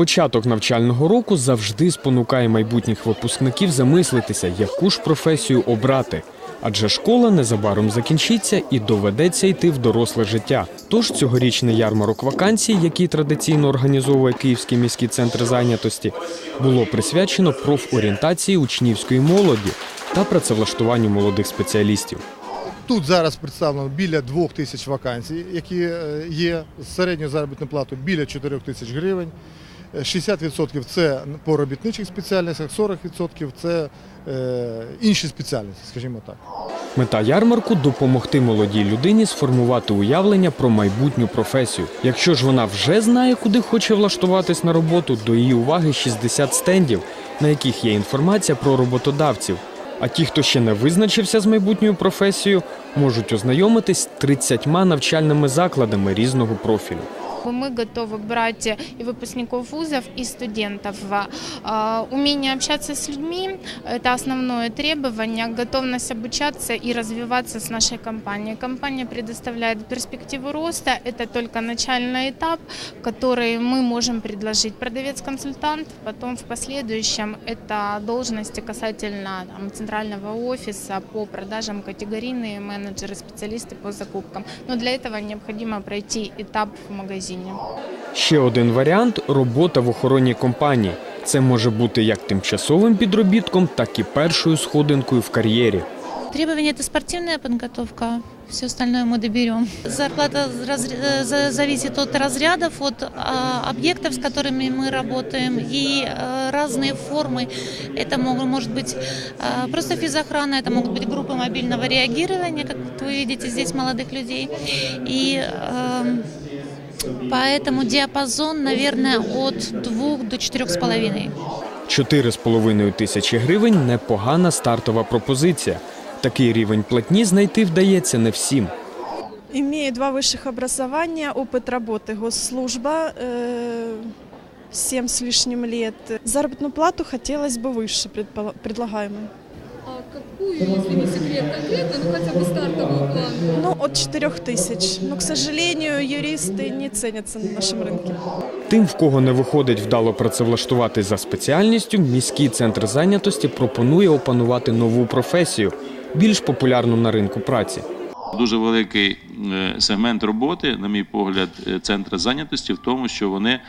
Початок навчального року завжди спонукає майбутніх випускників замислитися, яку ж професію обрати. Адже школа незабаром закінчиться і доведеться йти в доросле життя. Тож цьогорічний ярмарок вакансій, який традиційно організовує Київський міський центр зайнятості, було присвячено профорієнтації учнівської молоді та працевлаштуванню молодих спеціалістів. Тут зараз представлено біля двох тисяч вакансій, які е, є з середньою заробітною платою біля 4 тисяч гривень. Е, 60% це по робітничих спеціальностях, 40% це е, інші спеціальності, скажімо так. Мета ярмарку допомогти молодій людині сформувати уявлення про майбутню професію. Якщо ж вона вже знає, куди хоче влаштуватись на роботу, до її уваги 60 стендів, на яких є інформація про роботодавців. А ті, хто ще не визначився з майбутньою професією, можуть ознайомитись з 30 навчальними закладами різного профілю. Мы готовы брать и выпускников вузов, и студентов. А, Умение общаться с людьми – это основное требование, готовность обучаться и развиваться с нашей компанией. Компания предоставляет перспективу роста, это только начальный этап, который мы можем предложить. Продавец-консультант, потом в последующем это должности касательно там, центрального офиса по продажам, категорийные менеджеры, специалисты по закупкам. Но для этого необходимо пройти этап в магазине. Ще один варіант робота в охоронній компанії. Це може бути як тимчасовим підробітком, так і першою сходинкою в кар'єрі. Требования – это спортивная подготовка, все остальное мы доберем. Зарплата раз- э, за- зависит от разрядов, от а, объектов, с которыми мы работаем, и э, разные формы. Это могут, может быть а, просто физохрана, это могут быть группы мобильного реагирования, как вы видите здесь молодых людей. И эм, поэтому диапазон, наверное, от двух до четырех с половиной. 4,5 тисячі гривень непогана стартова пропозиція. Такий рівень платні знайти вдається не всім. Имею два высших образования, опыт работы госслужба, э, 7 с лишним лет. Заработную плату хотелось бы выше предпола- предлагаемой. А какую, если не секрет, конкретно, ну хотя бы стартовую планку? Ну, от 4 тысяч. Но, к сожалению, юристы не ценятся на нашем рынке. Тим, в кого не виходить вдало працевлаштувати за спеціальністю, міський центр зайнятості пропонує опанувати нову професію, більш популярну на ринку праці. Дуже великий е, сегмент роботи, на мій погляд, е, центра зайнятості в тому, що вони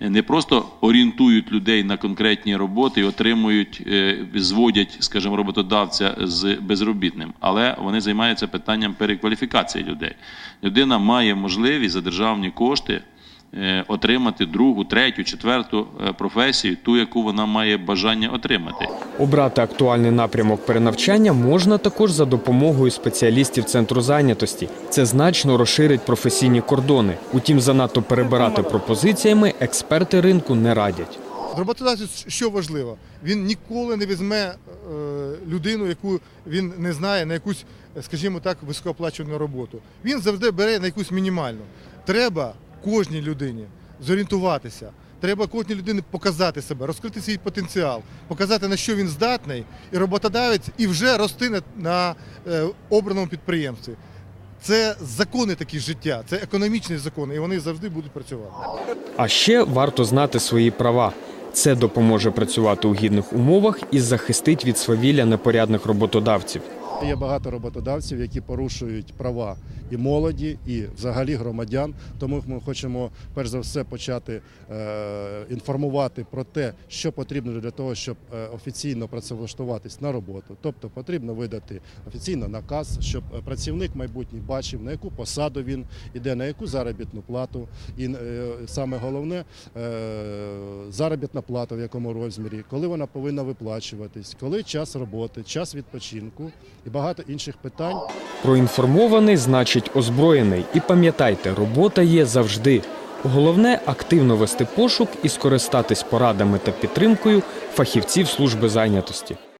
не просто орієнтують людей на конкретні роботи і отримують, е, зводять, скажімо, роботодавця з безробітним, але вони займаються питанням перекваліфікації людей. Людина має можливість за державні кошти отримати другу, третю, четверту е, професію, ту, яку вона має бажання отримати. Обрати актуальний напрямок перенавчання можна також за допомогою спеціалістів центру зайнятості. Це значно розширить професійні кордони. Утім, занадто перебирати пропозиціями експерти ринку не радять. Роботодавець, що важливо, він ніколи не візьме е, людину, яку він не знає, на якусь, скажімо так, високооплачувану роботу. Він завжди бере на якусь мінімальну. Треба кожній людині зорієнтуватися. Треба кожній людині показати себе, розкрити свій потенціал, показати на що він здатний, і роботодавець і вже рости на, е, обраному підприємстві. Це закони такі життя, це економічні закони, і вони завжди будуть працювати. А ще варто знати свої права. Це допоможе працювати у гідних умовах і захистить від свавілля непорядних роботодавців. Є багато роботодавців, які порушують права і молоді, і взагалі громадян. Тому ми хочемо перш за все почати е, інформувати про те, що потрібно для того, щоб е, офіційно працевлаштуватись на роботу. Тобто потрібно видати офіційно наказ, щоб е, працівник майбутній бачив, на яку посаду він іде, на яку заробітну плату, і саме головне заробітна плата в якому розмірі, коли вона повинна виплачуватись, коли час роботи, час відпочинку і багато інших питань. Проінформований значить озброєний. І пам'ятайте, робота є завжди. Головне активно вести пошук і скористатись порадами та підтримкою фахівців служби зайнятості.